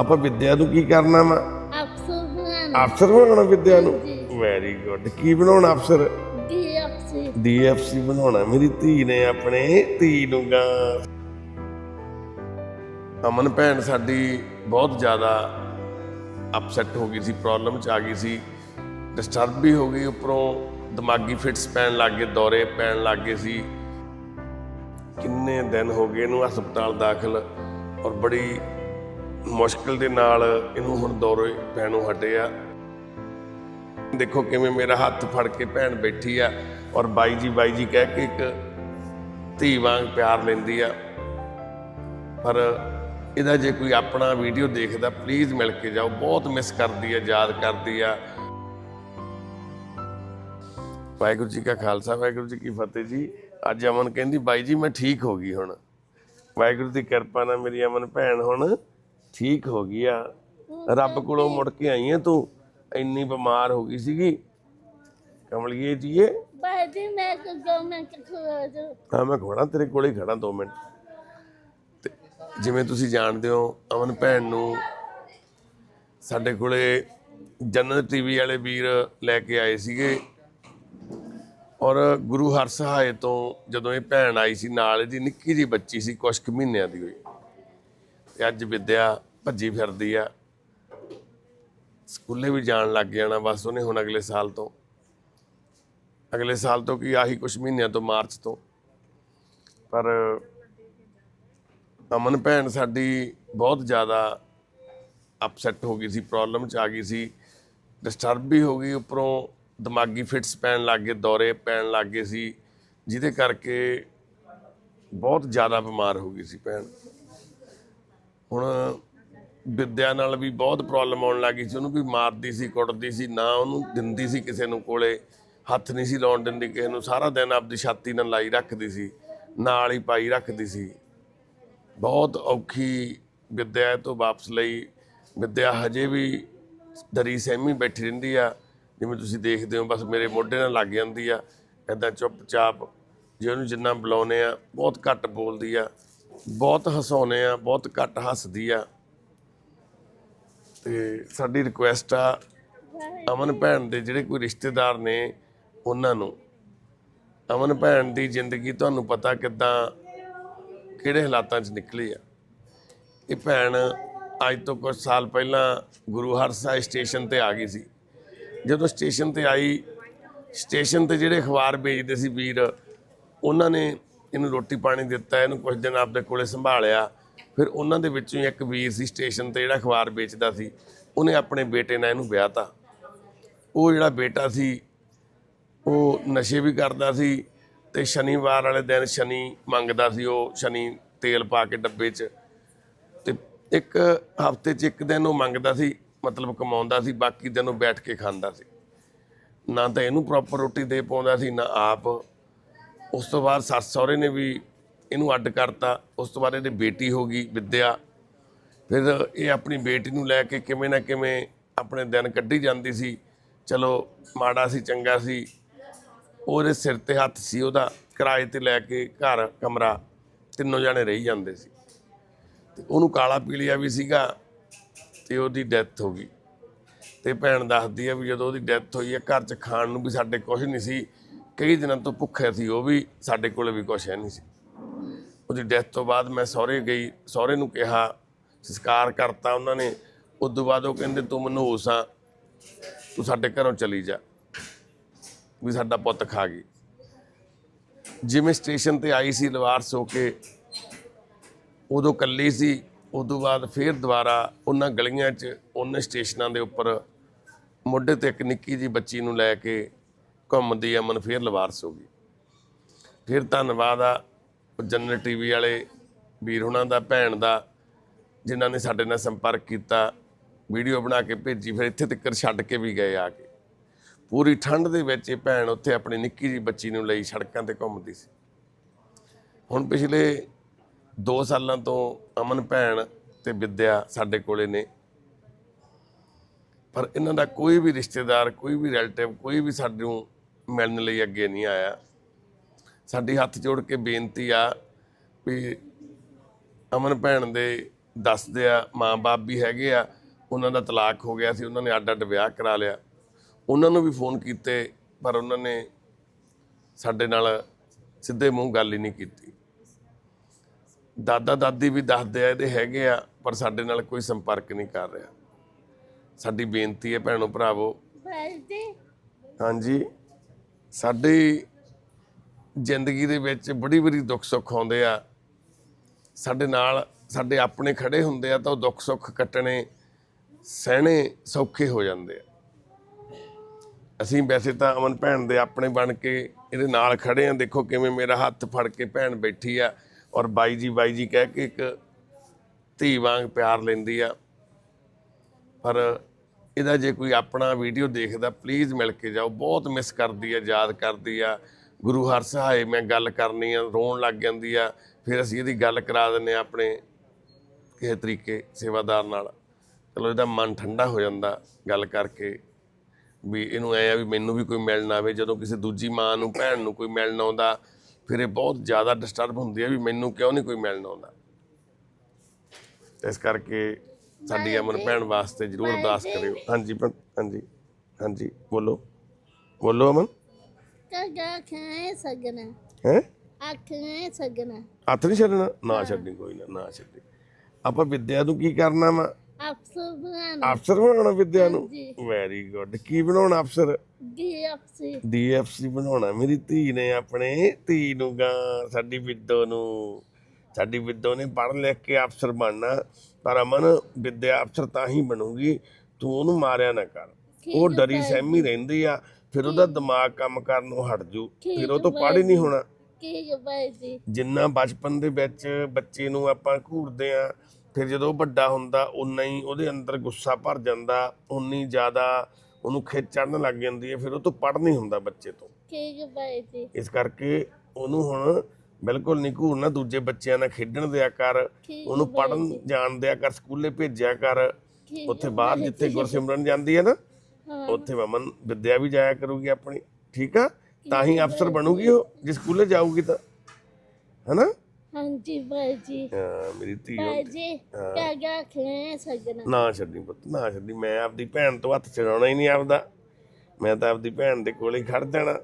ਆਪਾਂ ਵਿਦਿਆ ਨੂੰ ਕੀ ਕਰਨਾ ਵਾ? ਅਫਸਰ ਬਣਾਉਣਾ। ਅਫਸਰ ਬਣਾਉਣਾ ਵਿਦਿਆ ਨੂੰ। ਵੈਰੀ ਗੁੱਡ ਕੀ ਬਣਾਉਣਾ ਅਫਸਰ? ਡੀ ਅਫਸਰ ਡੀਐਫਸੀ ਬਣਾਉਣਾ। ਮੇਰੀ ਧੀ ਨੇ ਆਪਣੇ ਧੀ ਨੂੰ ਗਾ। ਅਮਨ ਭੈਣ ਸਾਡੀ ਬਹੁਤ ਜ਼ਿਆਦਾ ਅਪਸੈਟ ਹੋ ਗਈ ਸੀ ਪ੍ਰੋਬਲਮ ਚ ਆ ਗਈ ਸੀ। ਡਿਸਟਰਬ ਵੀ ਹੋ ਗਈ ਉੱਪਰੋਂ ਦਿਮਾਗੀ ਫਿਟਸ ਪੈਣ ਲੱਗ ਗਏ ਦੌਰੇ ਪੈਣ ਲੱਗ ਗਏ ਸੀ। ਕਿੰਨੇ ਦਿਨ ਹੋ ਗਏ ਇਹਨੂੰ ਹਸਪਤਾਲ ਦਾਖਲ ਔਰ ਬੜੀ ਮੁਸ਼ਕਲ ਦੇ ਨਾਲ ਇਹਨੂੰ ਹੁਣ ਦੌਰੇ ਪੈਣੋਂ ਹਟੇ ਆ। ਦੇਖੋ ਕਿਵੇਂ ਮੇਰਾ ਹੱਥ ਫੜ ਕੇ ਭੈਣ ਬੈਠੀ ਆ ਔਰ ਬਾਈ ਜੀ ਬਾਈ ਜੀ ਕਹਿ ਕੇ ਇੱਕ ਧੀ ਵਾਂਗ ਪਿਆਰ ਲੈਂਦੀ ਆ। ਪਰ ਇਹਦਾ ਜੇ ਕੋਈ ਆਪਣਾ ਵੀਡੀਓ ਦੇਖਦਾ ਪਲੀਜ਼ ਮਿਲ ਕੇ ਜਾਓ। ਬਹੁਤ ਮਿਸ ਕਰਦੀ ਆ, ਯਾਦ ਕਰਦੀ ਆ। ਵਾਹਿਗੁਰੂ ਜੀ ਕਾ ਖਾਲਸਾ, ਵਾਹਿਗੁਰੂ ਜੀ ਕੀ ਫਤਿਹ ਜੀ। ਅੱਜ ਅਮਨ ਕਹਿੰਦੀ, ਬਾਈ ਜੀ, ਮੈਂ ਠੀਕ ਹੋ ਗਈ ਹੁਣ। ਵਾਹਿਗੁਰੂ ਦੀ ਕਿਰਪਾ ਨਾਲ ਮੇਰੀ ਅਮਨ ਭੈਣ ਹੁਣ ਠੀਕ ਹੋ ਗਈ ਆ। ਰੱਬ ਕੋਲੋਂ ਮੁੜ ਕੇ ਆਈ ਆ ਤੂੰ। ਇੰਨੀ ਬਿਮਾਰ ਹੋ ਗਈ ਸੀਗੀ। ਕਮਲੀਏ ਜੀਏ। ਬਾਜੀ ਮੈਂ ਕੋ ਮੈਂ ਕਿਥੋਂ ਜਾ ਹਾਂ ਮੈਂ ਖੜਾ ਤੇਰੇ ਕੋਲੇ ਹੀ ਖੜਾ 2 ਮਿੰਟ। ਤੇ ਜਿਵੇਂ ਤੁਸੀਂ ਜਾਣਦੇ ਹੋ ਅਮਨ ਭੈਣ ਨੂੰ ਸਾਡੇ ਕੋਲੇ ਜਨਤ ਟੀਵੀ ਵਾਲੇ ਵੀਰ ਲੈ ਕੇ ਆਏ ਸੀਗੇ। ਔਰ ਗੁਰੂ ਹਰਸਹਾਏ ਤੋਂ ਜਦੋਂ ਇਹ ਭੈਣ ਆਈ ਸੀ ਨਾਲ ਇਹਦੀ ਨਿੱਕੀ ਜੀ ਬੱਚੀ ਸੀ ਕੁਛ ਕੁ ਮਹੀਨਿਆਂ ਦੀ ਹੋਈ। ਤੇ ਅੱਜ ਵਿਦਿਆ ਭੱਜੀ ਫਿਰਦੀ ਆ। ਸਕੂਲੇ ਵੀ ਜਾਣ ਲੱਗ ਜਾਣਾ ਬਸ ਉਹਨੇ ਹੁਣ ਅਗਲੇ ਸਾਲ ਤੋਂ। ਅਗਲੇ ਸਾਲ ਤੋਂ ਕੀ ਆਹੀ ਕੁਝ ਮਹੀਨਿਆਂ ਤੋਂ ਮਾਰਚ ਤੋਂ। ਪਰ ਅਮਨ ਭੈਣ ਸਾਡੀ ਬਹੁਤ ਜ਼ਿਆਦਾ ਅਪਸੈਟ ਹੋ ਗਈ ਸੀ ਪ੍ਰੋਬਲਮ ਚ ਆ ਗਈ ਸੀ। ਡਿਸਟਰਬ ਵੀ ਹੋ ਗਈ, ਉੱਪਰੋਂ ਦਿਮਾਗੀ ਫਿਟਸ ਪੈਣ ਲੱਗ ਗਏ, ਦੌਰੇ ਪੈਣ ਲੱਗ ਗਏ ਸੀ। ਜਿਹਦੇ ਕਰਕੇ ਬਹੁਤ ਜ਼ਿਆਦਾ ਬਿਮਾਰ ਹੋ ਗਈ ਸੀ ਭੈਣ। ਹੁਣ ਵਿਦਿਆ ਨਾਲ ਵੀ ਬਹੁਤ ਪ੍ਰੋਬਲਮ ਆਉਣ ਲੱਗੀ ਸੀ। ਉਹਨੂੰ ਵੀ ਮਾਰਦੀ ਸੀ, ਕੁੱਟਦੀ ਸੀ, ਨਾ ਉਹਨੂੰ ਦਿੰਦੀ ਸੀ ਕਿਸੇ ਨੂੰ ਕੋਲੇ, ਹੱਥ ਨਹੀਂ ਸੀ ਲਾਉਣ ਦਿੰਦੀ ਕਿਸੇ ਨੂੰ। ਸਾਰਾ ਦਿਨ ਆਪਦੀ ਛਾਤੀ ਨਾਲ ਲਾਈ ਰੱਖਦੀ ਸੀ, ਨਾਲ ਹੀ ਪਾਈ ਰੱਖਦੀ ਸੀ। ਬਹੁਤ ਔਖੀ ਵਿਦਿਆ ਤੋਂ ਵਾਪਸ ਲਈ। ਵਿਦਿਆ ਹਜੇ ਵੀ ਦਰੀ ਸਹਿਮੀ ਬੈਠੀ ਰਹਿੰਦੀ ਆ। ਜਿਵੇਂ ਤੁਸੀਂ ਦੇਖਦੇ ਹੋ, ਬਸ ਮੇਰੇ ਮੋਢੇ ਨਾਲ ਲੱਗ ਜਾਂਦੀ ਆ। ਐਦਾਂ ਚੁੱਪਚਾਪ ਜੇ ਉਹਨੂੰ ਜਿੰਨਾ ਬੁਲਾਉਨੇ ਆ, ਬਹੁਤ ਘੱਟ ਬੋਲਦੀ ਆ। ਬਹੁਤ ਹਸਾਉਨੇ ਆ, ਬਹੁਤ ਘੱਟ ਹੱਸਦੀ ਆ। ਤੇ ਸਾਡੀ ਰਿਕੁਐਸਟ ਆ, ਅਮਨ ਭੈਣ ਦੇ ਜਿਹੜੇ ਕੋਈ ਰਿਸ਼ਤੇਦਾਰ ਨੇ ਉਹਨਾਂ ਨੂੰ। ਅਮਨ ਭੈਣ ਦੀ ਜ਼ਿੰਦਗੀ ਤੁਹਾਨੂੰ ਪਤਾ ਕਿੱਦਾਂ, ਕਿਹੜੇ ਹਾਲਾਤਾਂ 'ਚ ਨਿਕਲੀ ਆ। ਇਹ ਭੈਣ ਅੱਜ ਤੋਂ ਕੁਝ ਸਾਲ ਪਹਿਲਾਂ ਗੁਰੂ ਹਰਸਾਏ ਸਟੇਸ਼ਨ ਤੇ ਆ ਗਈ ਸੀ। ਜਦੋਂ ਸਟੇਸ਼ਨ ਤੇ ਆਈ, ਸਟੇਸ਼ਨ ਤੇ ਜਿਹੜੇ ਅਖਬਾਰ ਵੇਚਦੇ ਸੀ ਵੀਰ, ਉਹਨਾਂ ਨੇ ਇਹਨੂੰ ਰੋਟੀ ਪਾਣੀ ਦਿੱਤਾ, ਇਹਨੂੰ ਕੁਝ ਦਿਨ ਆਪਦੇ ਕੋਲੇ ਸੰਭਾਲਿਆ। ਫਿਰ ਉਹਨਾਂ ਦੇ ਵਿੱਚੋਂ ਹੀ ਇੱਕ ਵੀਰ ਸੀ ਸਟੇਸ਼ਨ ਤੇ ਜਿਹੜਾ ਅਖਬਾਰ ਵੇਚਦਾ ਸੀ, ਉਹਨੇ ਆਪਣੇ ਬੇਟੇ ਨਾਲ ਇਹਨੂੰ ਵਿਆਹਤਾ ਉਹ ਜਿਹੜਾ ਬੇਟਾ ਸੀ, ਉਹ ਨਸ਼ੇ ਵੀ ਕਰਦਾ ਸੀ ਤੇ ਸ਼ਨੀਵਾਰ ਵਾਲੇ ਦਿਨ ਸ਼ਨੀ ਮੰਗਦਾ ਸੀ, ਉਹ ਸ਼ਨੀ ਤੇਲ ਪਾ ਕੇ ਡੱਬੇ 'ਚ। ਤੇ ਇੱਕ ਹਫ਼ਤੇ 'ਚ ਇੱਕ ਦਿਨ ਉਹ ਮੰਗਦਾ ਸੀ, ਮਤਲਬ ਕਮਾਉਂਦਾ ਸੀ, ਬਾਕੀ ਦਿਨ ਉਹ ਬੈਠ ਕੇ ਖਾਂਦਾ ਸੀ। ਨਾ ਤਾਂ ਇਹਨੂੰ ਪ੍ਰੋਪਰ ਰੋਟੀ ਦੇ ਪਾਉਂਦਾ ਸੀ, ਨਾ ਆਪ। ਉਸ ਤੋਂ ਬਾਅਦ ਸੱਸ ਸਹੁਰੇ ਨੇ ਵੀ ਇਹਨੂੰ ਅੱਡ ਕਰਤਾ। ਉਸ ਤੋਂ ਬਾਅਦ ਇਹਦੀ ਬੇਟੀ ਹੋ ਗਈ ਵਿਦਿਆ। ਫਿਰ ਇਹ ਆਪਣੀ ਬੇਟੀ ਨੂੰ ਲੈ ਕੇ ਕਿਵੇਂ ਨਾ ਕਿਵੇਂ ਆਪਣੇ ਦਿਨ ਕੱਢੀ ਜਾਂਦੀ ਸੀ। ਚਲੋ ਮਾੜਾ ਸੀ, ਚੰਗਾ ਸੀ। ਉਹਦੇ ਸਿਰ ਤੇ ਹੱਥ ਸੀ, ਉਹਦਾ ਕਿਰਾਏ ਤੇ ਲੈ ਕੇ ਘਰ ਕਮਰਾ, ਤਿੰਨੋਂ ਜਾਣੇ ਰਹੀ ਜਾਂਦੇ ਸੀ। ਤੇ ਉਹਨੂੰ ਕਾਲਾ ਪੀਲੀਆ ਵੀ ਸੀਗਾ ਤੇ ਉਹਦੀ ਡੈਥ ਹੋ ਗਈ। ਤੇ ਭੈਣ ਦੱਸਦੀ ਆ ਵੀ ਜਦੋਂ ਉਹਦੀ ਡੈਥ ਹੋਈ ਹੈ ਘਰ 'ਚ ਖਾਣ ਨੂੰ ਵੀ ਸਾਡੇ ਕੁਝ ਨਹੀਂ ਸੀ। ਕਈ ਦਿਨਾਂ ਤੋਂ ਭੁੱਖੇ ਸੀ, ਉਹ ਵੀ ਸਾਡੇ ਕੋਲੇ ਵੀ ਕੁਝ ਹੈ ਨਹੀਂ ਸੀ। ਉਹਦੀ ਡੈਥ ਤੋਂ ਬਾਅਦ ਮੈਂ ਸਹੁਰੇ ਗਈ, ਸਹੁਰੇ ਨੂੰ ਕਿਹਾ, ਸੰਸਕਾਰ ਕਰਤਾ ਉਹਨਾਂ ਨੇ। ਉਸ ਤੋਂ ਬਾਅਦ ਉਹ ਕਹਿੰਦੇ, ਤੂੰ ਮੈਨੂੰ ਹੋਸਾਂ ਤੂੰ ਸਾਡੇ ਘਰੋਂ ਚਲੀ ਜਾ, ਵੀ ਸਾਡਾ ਪੁੱਤ ਖਾ ਗਈ। ਜਿਵੇਂ ਸਟੇਸ਼ਨ ਤੇ ਆਈ ਸੀ ਲਵਾਰਸ ਹੋ ਕੇ, ਉਦੋਂ ਕੱਲੀ ਸੀ ਉਦੋਂ ਬਾਅਦ ਫੇਰ ਦੁਬਾਰਾ ਉਹਨਾਂ ਗਲੀਆਂ 'ਚ, ਉਹਨਾਂ ਸਟੇਸ਼ਨਾਂ ਦੇ ਉੱਪਰ ਮੋਢੇ ਤੇ ਇੱਕ ਨਿੱਕੀ ਜੀ ਬੱਚੀ ਨੂੰ ਲੈ ਕੇ ਘੁੰਮਦੀ ਅਮਨ ਫੇਰ ਲਵਾਰਸ ਹੋ ਗਈ। ਫਿਰ ਧੰਨਵਾਦ ਆ ਜਨਰਲ ਟੀਵੀ ਵਾਲੇ ਵੀਰ ਹੁਣਾਂ ਦਾ, ਭੈਣ ਦਾ, ਜਿਨ੍ਹਾਂ ਨੇ ਸਾਡੇ ਨਾਲ ਸੰਪਰਕ ਕੀਤਾ, ਵੀਡੀਓ ਬਣਾ ਕੇ ਭੇਜੀ, ਫਿਰ ਇੱਥੇ ਤੱਕ ਛੱਡ ਕੇ ਵੀ ਗਏ ਆ ਕੇ। ਪੂਰੀ ਠੰਡ ਦੇ ਵਿੱਚ ਇਹ ਭੈਣ ਉੱਥੇ ਆਪਣੀ ਨਿੱਕੀ ਜੀ ਬੱਚੀ ਨੂੰ ਲਈ ਸੜਕਾਂ ਤੇ ਘੁੰਮਦੀ ਸੀ। ਹੁਣ ਪਿਛਲੇ 2 ਸਾਲਾਂ ਤੋਂ ਅਮਨ ਭੈਣ ਤੇ ਵਿਦਿਆ ਸਾਡੇ ਕੋਲੇ ਨੇ। ਪਰ ਇਹਨਾਂ ਦਾ ਕੋਈ ਵੀ ਰਿਸ਼ਤੇਦਾਰ, ਕੋਈ ਵੀ ਰਿਲੇਟਿਵ ਕੋਈ ਵੀ ਸਾਨੂੰ ਮਿਲਣ ਲਈ ਅੱਗੇ ਨਹੀਂ ਆਇਆ। ਸਾਡੀ ਹੱਥ ਜੋੜ ਕੇ ਬੇਨਤੀ ਆ ਵੀ ਅਮਨ ਭੈਣ ਦੇ ਦੱਸਦੇ ਆ ਮਾਂ-ਬਾਪ ਵੀ ਹੈਗੇ ਆ ਉਹਨਾਂ ਦਾ ਤਲਾਕ ਹੋ ਗਿਆ ਸੀ ਉਹਨਾਂ ਨੇ ਅੱਡ-ਅੱਡ ਵਿਆਹ ਕਰਾ ਲਿਆ। ਉਹਨਾਂ ਨੂੰ ਵੀ ਫੋਨ ਕੀਤੇ ਪਰ ਉਹਨਾਂ ਨੇ ਸਾਡੇ ਨਾਲ ਸਿੱਧੇ ਮੂੰਹ ਗੱਲ ਹੀ ਨਹੀਂ ਕੀਤੀ। ਦਾਦਾ ਦਾਦੀ ਵੀ ਦੱਸਦੇ ਆ ਇਹਦੇ ਹੈਗੇ ਆ ਪਰ ਸਾਡੇ ਨਾਲ ਕੋਈ ਸੰਪਰਕ ਨਹੀਂ ਕਰ ਰਿਹਾ। ਸਾਡੀ ਬੇਨਤੀ ਹੈ ਭੈਣੋ ਭਰਾਵੋ ਹਾਂਜੀ। ਸਾਡੀ ਜ਼ਿੰਦਗੀ ਦੇ ਵਿੱਚ ਬੜੀ ਬੜੀ ਦੁੱਖ ਸੁੱਖ ਆਉਂਦੇ ਆ। ਸਾਡੇ ਨਾਲ ਸਾਡੇ ਆਪਣੇ ਖੜੇ ਹੁੰਦੇ ਆ ਤਾਂ ਉਹ ਦੁੱਖ ਸੁੱਖ ਕੱਟਣੇ ਸਹਿਣੇ ਸੌਖੇ ਹੋ ਜਾਂਦੇ ਆ। ਅਸੀਂ ਵੈਸੇ ਤਾਂ ਅਮਨ ਭੈਣ ਦੇ ਆਪਣੇ ਬਣ ਕੇ ਇਹਦੇ ਨਾਲ ਖੜੇ ਆ। ਦੇਖੋ ਕਿਵੇਂ ਮੇਰਾ ਹੱਥ ਫੜ ਕੇ ਭੈਣ ਬੈਠੀ ਆ ਔਰ ਬਾਈ ਜੀ ਬਾਈ ਜੀ ਕਹਿ ਕੇ ਇੱਕ ਧੀ ਵਾਂਗ ਪਿਆਰ ਲੈਂਦੀ ਆ। ਪਰ ਇਹਦਾ ਜੇ ਕੋਈ ਆਪਣਾ ਵੀਡੀਓ ਦੇਖਦਾ ਪਲੀਜ਼ ਮਿਲ ਕੇ ਜਾਓ। ਬਹੁਤ ਮਿਸ ਕਰਦੀ ਆ, ਯਾਦ ਕਰਦੀ ਆ। ਗੁਰੂ ਹਰ ਸਹਾਏ, ਮੈਂ ਗੱਲ ਕਰਨੀ ਆ, ਰੋਣ ਲੱਗ ਜਾਂਦੀ ਆ। ਫਿਰ ਅਸੀਂ ਇਹਦੀ ਗੱਲ ਕਰਾ ਦਿੰਨੇ ਆ ਆਪਣੇ ਕਿਸੇ ਤਰੀਕੇ ਸੇਵਾਦਾਰ ਨਾਲ। ਚਲੋ, ਇਹਦਾ ਮਨ ਠੰਡਾ ਹੋ ਜਾਂਦਾ ਗੱਲ ਕਰਕੇ ਵੀ ਇਹਨੂੰ ਐ ਆ ਵੀ ਮੈਨੂੰ ਵੀ ਕੋਈ ਮਿਲਣ ਆਵੇ। ਜਦੋਂ ਕਿਸੇ ਦੂਜੀ ਮਾਂ ਨੂੰ, ਭੈਣ ਨੂੰ ਕੋਈ ਮਿਲਣ ਆਉਂਦਾ, ਫਿਰ ਇਹ ਬਹੁਤ ਜ਼ਿਆਦਾ ਡਿਸਟਰਬ ਹੁੰਦੀ ਆ ਵੀ ਮੈਨੂੰ ਕਿਉਂ ਨਹੀਂ ਕੋਈ ਮਿਲਣ ਆਉਂਦਾ। ਇਸ ਕਰਕੇ ਸਾਡੀ ਅਮਨ ਭੈਣ ਵਾਸਤੇ ਜ਼ਰੂਰ ਅਰਦਾਸ ਕਰਿਓ। ਹਾਂਜੀ ਭੈਣ- ਹਾਂਜੀ ਹਾਂਜੀ ਬੋਲੋ। ਬੋਲੋ ਅਮਨ। ਕਗਾ ਖਾਏ ਸਗਨਾ ਹੈ? ਆਖੇ ਸਗਨਾ ਹੱਥ ਨਹੀਂ ਛੱਡਣਾ? ਨਾ ਛੱਡੀ ਕੋਈ ਨਾ ਨਾ ਛੱਡੀ। ਆਪਾਂ ਵਿਦਿਆ ਨੂੰ ਕੀ ਕਰਨਾ ਵਾ? ਅਫਸਰ ਬਣਾਉਣਾ। ਅਫਸਰ ਬਣਾਉਣਾ ਵਿਦਿਆ ਨੂੰ? ਜੀ ਵੈਰੀ ਗੁੱਡ ਕੀ ਬਣਾਉਣਾ ਅਫਸਰ? ਅਫਸਰ ਡੀਐਫਸੀ ਬਣਾਉਣਾ। ਮੇਰੀ ਧੀ ਨੇ ਆਪਣੇ ਧੀ ਨੂੰ ਗਾਂ ਸਾਡੀ ਵਿਦੋ ਨੂੰ। ਸਾਡੀ ਵਿਦੋ ਨੇ ਪੜ੍ਹ ਲਿਖ ਕੇ ਅਫਸਰ ਬਣਨਾ ਪਰ ਅਮਨ ਵਿਦਿਆ ਅਫਸਰ ਤਾਂ ਹੀ ਬਣੂਗੀ ਤੂੰ ਉਹਨੂੰ ਮਾਰਿਆ ਨਾ ਕਰ। ਉਹ ਡਰੀ ਸਹਿਮੀ ਰਹਿੰਦੀ ਆ ਫਿਰ ਉਹਦਾ ਦਿਮਾਗ ਕੰਮ ਕਰਨੋਂ ਹਟ ਜੂ ਫਿਰ ਉਹ ਤੋਂ ਪੜ੍ਹ ਹੀ ਨਹੀਂ ਹੋਣਾ। ਜਿੰਨਾ ਬਚਪਨ ਦੇ ਵਿੱਚ ਬੱਚੇ ਨੂੰ ਆਪਾਂ ਘੂਰਦੇ ਆ ਫਿਰ ਜਦੋਂ ਵੱਡਾ ਹੁੰਦਾ ਉਨਾ ਹੀ ਉਹਦੇ ਅੰਦਰ ਗੁੱਸਾ ਭਰ ਜਾਂਦਾ ਉਨੀ ਜ਼ਿਆਦਾ ਉਹਨੂੰ ਖਿੱਚ ਚੜਨ ਲੱਗ ਜਾਂਦੀ ਹੈ ਫਿਰ ਉਹ ਤੋਂ ਪੜ੍ਹ ਨਹੀਂ ਹੁੰਦਾ ਬੱਚੇ ਤੋਂ। ਕੀ ਬਾਜੀ ਇਸ ਕਰਕੇ ਉਹਨੂੰ ਹੁਣ ਬਿਲਕੁਲ ਨਹੀਂ ਘੂਰਨਾ ਦੂਜੇ ਬੱਚਿਆਂ ਨਾਲ ਖੇਡਣ ਦਿਆ ਕਰ ਉਹਨੂੰ ਪੜਨ ਜਾਣ ਦਿਆ ਕਰ ਸਕੂਲੇ ਭੇਜਿਆ ਕਰ। ਉੱਥੇ ਬਾਹਰ ਜਿੱਥੇ ਗੁਰਸਿਮਰਨ ਜਾਂਦੀ ਹੈ ਨਾ ਉੱਥੇ ਮਮਨ ਵਿਦਿਆ ਵੀ ਜਾਇਆ ਕਰੂਗੀ ਆਪਣੀ ਠੀਕ ਆ? ਤਾਂ ਹੀ ਅਫਸਰ ਬਣੂਗੀ ਉਹ ਜੇ ਸਕੂਲੇ ਜਾਊਗੀ ਤਾਂ। ਹੈਨਾ? ਹਾਂਜੀ ਬਾਜੀ ਹਾਂ, ਮੇਰੀ ਧੀ ਹੋ- ਬਾਜੀ ਕਗਾ ਖਾਏ ਸਗਨਾ ਨਾ ਛੱਡੀ ਪੁੱਤ ਨਾ ਛੱਡੀ। ਮੈਂ ਆਪਦੀ ਭੈਣ ਤੋਂ ਹੱਥ ਛਡਾਉਣਾ ਹੀ ਨਹੀਂ ਆਪਦਾ। ਮੈਂ ਤਾਂ ਆਪਦੀ ਭੈਣ ਦੇ ਕੋਲੇ ਹੀ ਖੜ ਜਾਣਾ।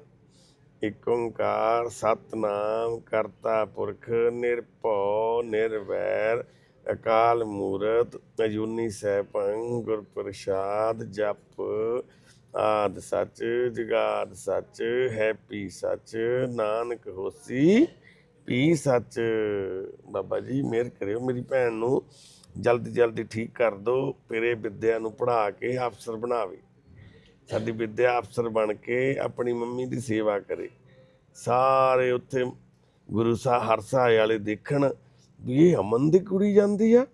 ਇਕ ਓੰਕਾਰ ਸਤਨਾਮ ਕਰਤਾ ਪੁਰਖ ਨਿਰਭਉ ਨਿਰਵੈਰ, ਅਕਾਲ ਮੂਰਤ ਅਜੂਨੀ ਸੈਭੰ, ਗੁਰ ਪ੍ਰਸਾਦ, ਜਪ ਆਦ ਸੱਚ, ਜਗਾਦ ਸੱਚ ਹੈਪੀ ਸੱਚ, ਨਾਨਕ ਹੋਸੀ ਪੀ ਸੱਚ। ਬਾਬਾ ਜੀ, ਮਿਹਰ ਕਰਿਓ ਮੇਰੀ ਭੈਣ ਨੂੰ ਜਲਦੀ ਜਲਦੀ ਠੀਕ ਕਰ ਦਿਓ ਤੇਰੇ ਵਿਦਿਆ ਨੂੰ ਪੜ੍ਹਾ ਕੇ ਅਫਸਰ ਬਣਾਵੇ। ਸਾਡੀ ਵਿਦਿਆ ਅਫਸਰ ਬਣ ਕੇ ਆਪਣੀ ਮੰਮੀ ਦੀ ਸੇਵਾ ਕਰੇ। ਸਾਰੇ ਉੱਥੇ ਗੁਰੂ ਸਾਹਿਬ ਹਰਸਾਏ ਵਾਲੇ ਦੇਖਣ ਵੀ ਇਹ ਅਮਨ ਦੀ ਕੁੜੀ ਜਾਂਦੀ ਆ,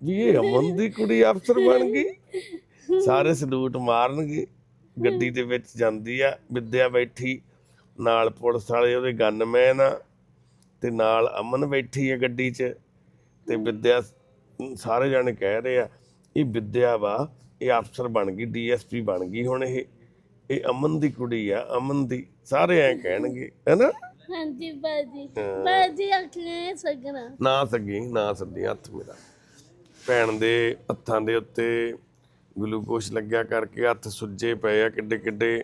ਵੀ ਇਹ ਅਮਨ ਦੀ ਕੁੜੀ ਅਫਸਰ ਬਣ ਗਈ। ਸਾਰੇ ਸਲੂਟ ਮਾਰਨਗੇ, ਗੱਡੀ ਦੇ ਵਿੱਚ ਜਾਂਦੀ ਆ, ਵਿਦਿਆ ਬੈਠੀ, ਨਾਲ ਪੁਲਿਸ ਵਾਲੇ, ਉਹਦੇ ਗਨਮੈਨ ਆ, ਤੇ ਨਾਲ ਅਮਨ ਬੈਠੀ ਆ ਗੱਡੀ 'ਚ, ਤੇ ਵਿਦਿਆ ਸਾਰੇ ਜਾਣੇ ਕਹਿ ਰਹੇ ਆ, ਇਹ ਵਿਦਿਆ ਵਾ ਇਹ ਅਫਸਰ ਬਣ ਗਈ ਡੀਐਸਪੀ ਬਣ ਗਈ ਹੁਣ ਇਹ ਇਹ ਅਮਨ ਦੀ ਕੁੜੀ ਆ ਅਮਨ ਦੀ ਸਾਰੇ ਐ ਕਹਿਣਗੇ ਹੈਨਾ? ਹਾਂਜੀ ਬਾਜੀ ਬਾਜੀ ਆਖੇ ਸਗਨਾ ਨਾ ਸੱਗੀ ਨਾ ਸੱਦੀ ਹੱਥ ਮੇਰਾ। ਭੈਣ ਦੇ ਹੱਥਾਂ ਦੇ ਉੱਤੇ ਗਲੂਕੋਸ਼ ਲੱਗਿਆ ਕਰਕੇ ਹੱਥ ਸੁੱਜੇ ਪਏ ਆ ਕਿੱਡੇ ਕਿੱਡੇ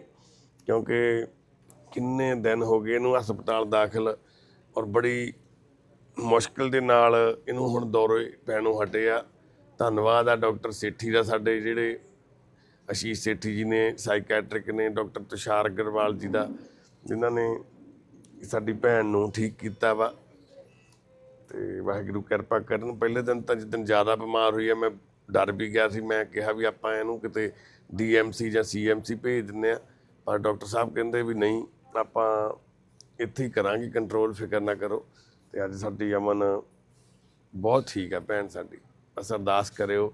ਕਿਉਂਕਿ ਕਿੰਨੇ ਦਿਨ ਹੋ ਗਏ ਇਹਨੂੰ ਹਸਪਤਾਲ ਦਾਖਲ ਔਰ ਬੜੀ ਮੁਸ਼ਕਲ ਦੇ ਨਾਲ ਇਹਨੂੰ ਹੁਣ ਦੌਰੇ ਪੈਣੋਂ ਹਟੇ ਆ। ਧੰਨਵਾਦ ਆ ਡਾਕਟਰ ਸੇਠੀ ਦਾ, ਸਾਡੇ ਜਿਹੜੇ ਅਸ਼ੀਸ਼ ਸੇਠੀ ਜੀ ਨੇ ਸਾਈਕੈਟ੍ਰਿਕ ਨੇ, ਡਾਕਟਰ ਤੁਸ਼ਾਰ ਅਗਰਵਾਲ ਜੀ ਦਾ, ਜਿਨ੍ਹਾਂ ਨੇ ਸਾਡੀ ਭੈਣ ਨੂੰ ਠੀਕ ਕੀਤਾ ਵਾ। ਤੇ ਵਾਹਿਗੁਰੂ ਕਿਰਪਾ ਕਰਨ। ਪਹਿਲੇ ਦਿਨ ਤਾਂ ਜਿੱਦਣ ਜ਼ਿਆਦਾ ਬਿਮਾਰ ਹੋਈ ਆ, ਮੈਂ ਡਰ ਵੀ ਗਿਆ ਸੀ। ਮੈਂ ਕਿਹਾ ਵੀ ਆਪਾਂ ਇਹਨੂੰ ਕਿਤੇ ਡੀਐਮਸੀ ਜਾਂ ਸੀਐਮਸੀ ਭੇਜ ਦਿੰਨੇ ਆ। ਪਰ ਡਾਕਟਰ ਸਾਹਿਬ ਕਹਿੰਦੇ ਵੀ ਨਹੀਂ, ਆਪਾਂ ਇੱਥੇ ਹੀ ਕਰਾਂਗੇ ਕੰਟਰੋਲ ਫਿਕਰ ਨਾ ਕਰੋ। ਤੇ ਅੱਜ ਸਾਡੀ ਅਮਨ ਬਹੁਤ ਠੀਕ ਆ, ਭੈਣ ਸਾਡੀ। ਬਸ ਅਰਦਾਸ ਕਰਿਓ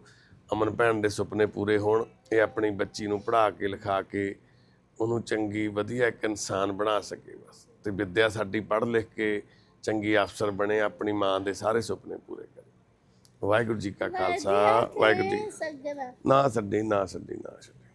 ਅਮਨ ਭੈਣ ਦੇ ਸੁਪਨੇ ਪੂਰੇ ਹੋਣ ਇਹ ਆਪਣੀ ਬੱਚੀ ਨੂੰ ਪੜ੍ਹਾ ਕੇ ਲਿਖਾ ਕੇ ਉਹਨੂੰ ਚੰਗੀ ਵਧੀਆ ਇੱਕ ਇਨਸਾਨ ਬਣਾ ਸਕੇ ਬਸ। ਤੇ ਵਿਦਿਆ ਸਾਡੀ ਪੜ੍ਹ ਲਿਖ ਕੇ ਚੰਗੀ ਅਫਸਰ ਬਣੇ ਆਪਣੀ ਮਾਂ ਦੇ ਸਾਰੇ ਸੁਪਨੇ ਪੂਰੇ ਕਰੇ। ਵਾਹਿਗੁਰੂ ਜੀ ਕਾ ਖਾਲਸਾ ਵਾਹਿਗੁਰੂ ਜੀ ਨਾ ਛੱਡੀ ਨਾ ਛੱਡੀ ਨਾ ਛੱਡੀ।